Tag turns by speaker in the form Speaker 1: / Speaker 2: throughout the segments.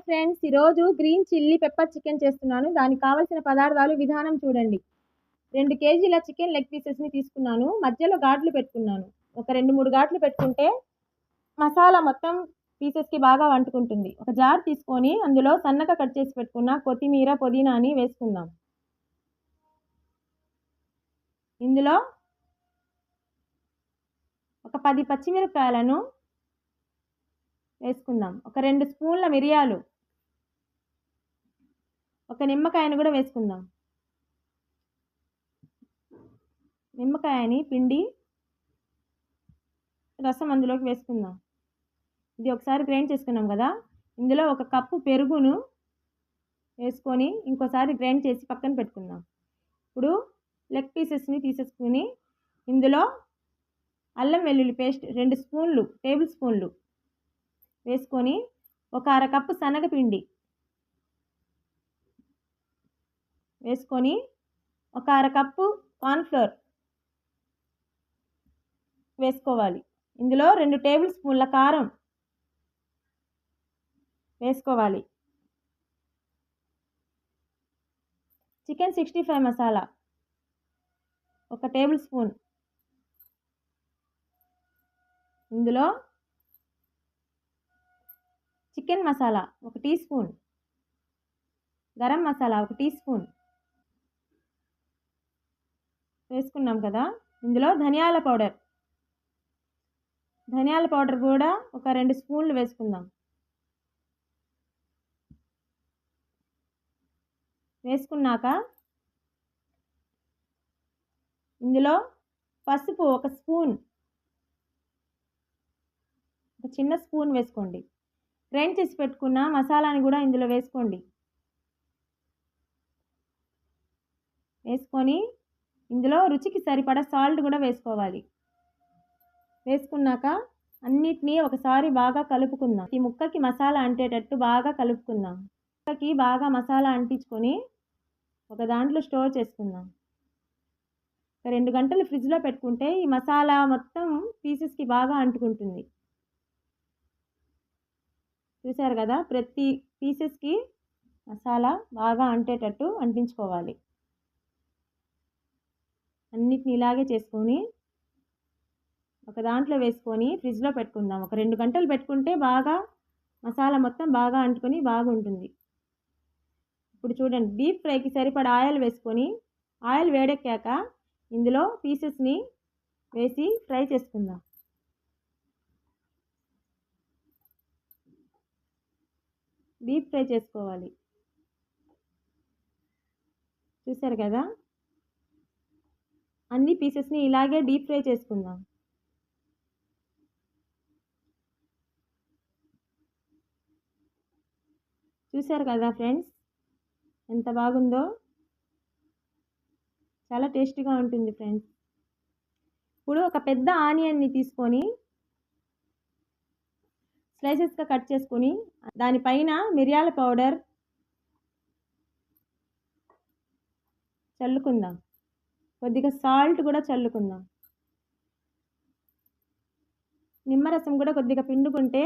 Speaker 1: Hi friends ఈరోజు green chilli pepper chicken చేస్తున్నాను. దానికి కావలసిన పదార్థాలు విధానం చూడండి. రెండు కేజీల చికెన్ లెగ్ పీసెస్ని తీసుకున్నాను. మధ్యలో ఘాట్లు పెట్టుకున్నాను. ఒక రెండు మూడు ఘాట్లు పెట్టుకుంటే మసాలా మొత్తం పీసెస్కి బాగా వంటుకుంటుంది ఒక జార్ తీసుకొని అందులో సన్నగా కట్ చేసి పెట్టుకున్న కొత్తిమీర పుదీనాని వేసుకుందాం. ఇందులో ఒక పది పచ్చిమిరపకాయలను వేసుకుందాం. ఒక రెండు స్పూన్ల మిరియాలు ఒక నిమ్మకాయను కూడా వేసుకుందాం. నిమ్మకాయని పిండి రసం అందులోకి వేసుకుందాం. ఇది ఒకసారి గ్రైండ్ చేసుకున్నాం కదా? ఇందులో ఒక కప్పు పెరుగును వేసుకొని ఇంకోసారి గ్రైండ్ చేసి పక్కన పెట్టుకుందాం. ఇప్పుడు లెగ్ పీసెస్ని తీసేసుకుని ఇందులో అల్లం వెల్లుల్లి పేస్ట్ రెండు స్పూన్లు టేబుల్ స్పూన్లు వేసుకొని ఒక అరకప్పు శనగపిండి వేసుకొని ఒక అరకప్పు కార్న్ఫ్లోర్ వేసుకోవాలి. ఇందులో రెండు టేబుల్ స్పూన్ల కారం వేసుకోవాలి. చికెన్ సిక్స్టీ ఫైవ్ మసాలా ఒక టేబుల్ స్పూన్. ఇందులో చికెన్ మసాలా ఒక టీ స్పూన్. గరం మసాలా ఒక టీ స్పూన్. వేసుకున్నాం కదా. ఇందులో ధనియాల పౌడర్. ధనియాల పౌడర్ కూడా ఒక రెండు స్పూన్లు వేసుకుందాం. వేసుకున్నాక ఇందులో పసుపు ఒక స్పూన్ ఒక చిన్న స్పూన్ వేసుకోండి. గ్రైండ్ చేసి పెట్టుకున్న మసాలాని కూడా ఇందులో వేసుకోండి. వేసుకొని ఇందులో రుచికి సరిపడా సాల్ట్ కూడా వేసుకోవాలి. వేసుకున్నాక అన్నిటినీ ఒకసారి బాగా కలుపుకుందాం. ఈ ముక్కకి మసాలా అంటేటట్టు బాగా కలుపుకుందాం. ముక్కకి బాగా మసాలా అంటించుకొని ఒక దాంట్లో స్టోర్ చేసుకుందాం. ఒక రెండు గంటలు ఫ్రిడ్జ్లో పెట్టుకుంటే ఈ మసాలా మొత్తం పీసెస్కి బాగా అంటుకుంటుంది. చూసారు కదా? ప్రతి పీసెస్కి మసాలా బాగా అంటేటట్టు అంటించుకోవాలి. అన్నిటిని ఇలాగే చేసుకొని ఒక దాంట్లో వేసుకొని ఫ్రిడ్జ్లో పెట్టుకుందాం. ఒక రెండు గంటలు పెట్టుకుంటే బాగా మసాలా మొత్తం బాగా అంటుకొని బాగుంటుంది. ఇప్పుడు చూడండి డీప్ ఫ్రైకి సరిపడా ఆయిల్ వేసుకొని ఆయిల్ వేడెక్కాక ఇందులో పీసెస్ని వేసి ఫ్రై చేసుకుందాం. డీప్ ఫ్రై చేసుకోవాలి. చూసారు కదా? అన్ని పీసెస్ని ఇలాగే డీప్ ఫ్రై చేసుకుందాం. చూసారు కదా ఫ్రెండ్స్? ఎంత బాగుందో? చాలా టేస్టీగా ఉంటుంది ఫ్రెండ్స్. ఇప్పుడు ఒక పెద్ద ఆనియన్ని తీసుకొని స్లైసెస్గా కట్ చేసుకొని దానిపైన మిరియాల పౌడర్ చల్లుకుందాం. కొద్దిగా సాల్ట్ కూడా చల్లుకుందాం. నిమ్మరసం కూడా కొద్దిగా పిండుకుంటే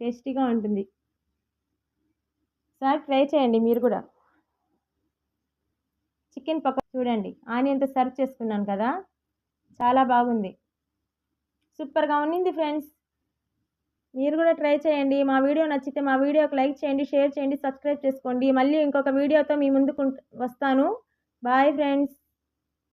Speaker 1: టేస్టీగా ఉంటుంది. సార్ ట్రై చేయండి మీరు కూడా. చికెన్ పక్క చూడండి ఆనియన్తో సర్వ్ చేసుకున్నాను కదా. చాలా బాగుంది. సూపర్గా ఉన్నింది ఫ్రెండ్స్. మీరు కూడా ట్రై చేయండి. మా వీడియో నచ్చితే మా వీడియోకి లైక్ చేయండి షేర్ చేయండి సబ్స్క్రైబ్ చేసుకోండి. మళ్ళీ ఇంకొక వీడియోతో మీ ముందుకు వస్తాను. Bye friends.